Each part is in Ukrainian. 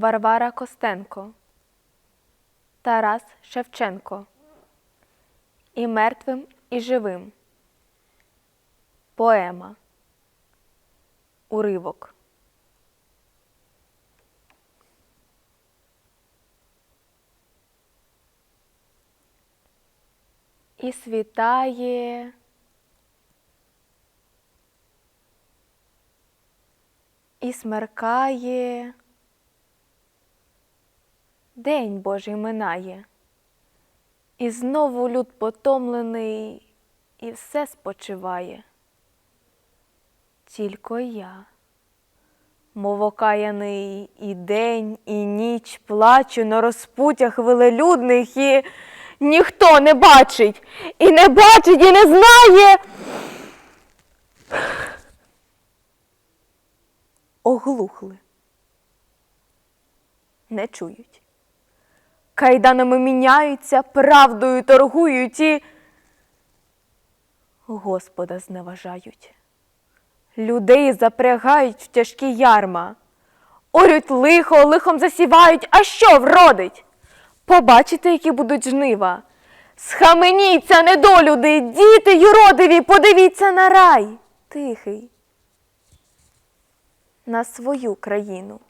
Варвара Костенко, Тарас Шевченко. І мертвим, і живим. Поема. Уривок. І світає. І смеркає. День Божий минає. І знову люд потомлений, і все спочиває. Тільки я, мов окаяний і день, і ніч плачу на розпутях велелюдних, і ніхто не бачить, і не бачить, і не знає. Оглухли, не чують кайданами міняються, правдою торгують і Господа зневажають. Людей запрягають в тяжкі ярма, орють лихо, лихом засівають, а що вродить? Побачите, які будуть жнива. Схаменіться, недолюди, діти юродиві, подивіться на рай тихий, на свою країну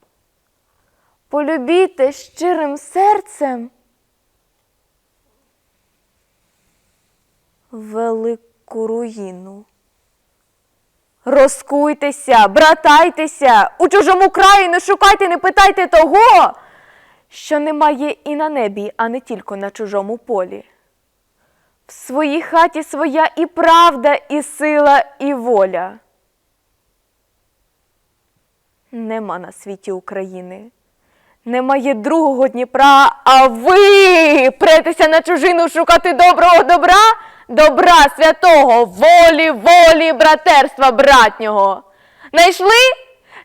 полюбіте щирим серцем велику руїну. Розкуйтеся, братайтеся, у чужому краї не шукайте, не питайте того, що немає і на небі, а не тільки на чужому полі. В своїй хаті своя і правда, і сила, і воля. Нема на світі України. Немає другого Дніпра, а ви претеся на чужину шукати доброго добра, добра святого, волі, волі, братерства братнього. Найшли?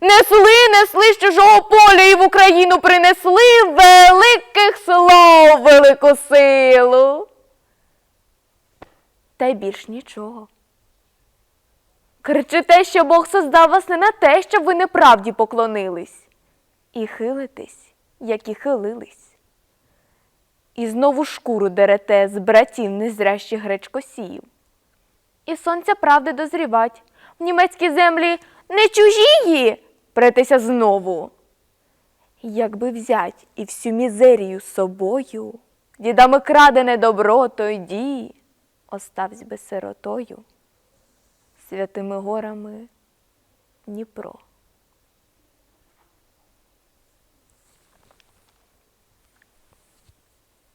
Несли, несли з чужого поля і в Україну принесли великих слов, велику силу. Та й більш нічого. Кричите, що Бог создав вас не на те, щоб ви неправді поклонились і хилитесь, як і хилились. І знову шкуру дерете з братів незрящих гречкосіїв. І сонця правди дозрівать, в німецькій землі не чужії, претеся знову. Якби взять і всю мізерію собою, дідами крадене добро, то йді, оставсь би сиротою, святими горами Дніпро.